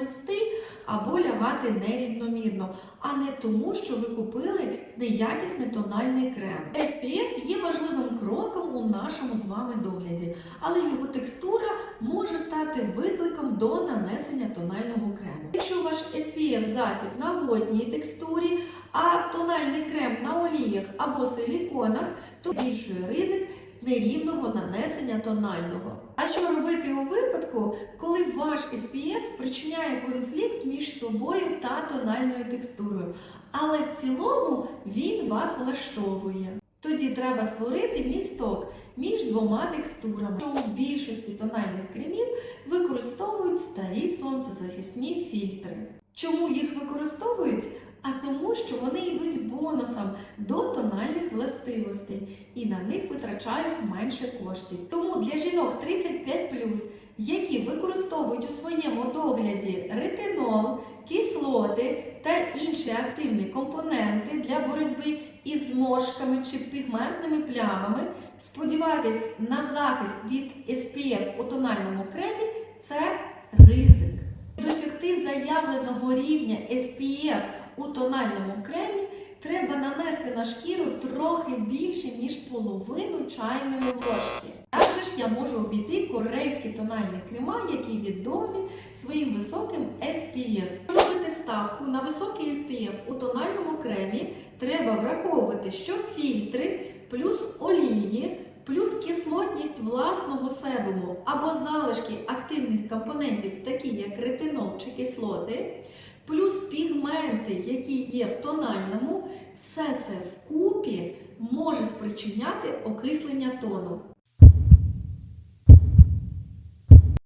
плисти або лягати нерівномірно, а не тому, що ви купили неякісний тональний крем. SPF є важливим кроком у нашому з вами догляді, але його текстура може стати викликом до нанесення тонального крему. Якщо ваш SPF засіб на водній текстурі, а тональний крем на оліях або силіконах, то збільшує ризик нерівного нанесення тонального. А що робити у випадку, коли ваш SPF спричиняє конфлікт між собою та тональною текстурою, але в цілому він вас влаштовує? Тоді треба створити місток між двома текстурами. У більшості тональних кремів використовують старі сонцезахисні фільтри. Чому їх використовують? А тому, що вони йдуть бонусом до тональних властивостей і на них витрачають менше коштів. Тому для жінок 35+, які використовують у своєму догляді ретинол, кислоти та інші активні компоненти для боротьби із зморшками чи пігментними плямами, сподіватись на захист від SPF у тональному кремі це ризик. Досягти заявленого рівня SPF у тональному кремі треба нанести на шкіру трохи більше, ніж половину чайної ложки. Також я можу обійти корейські тональні крема, які відомі своїм високим SPF. Щоб робити ставку на високий SPF у тональному кремі, треба враховувати, що фільтри плюс олії. Плюс кислотність власного себуму або залишки активних компонентів, такі як ретинол чи кислоти, плюс пігменти, які є в тональному, все це вкупі може спричиняти окислення тону.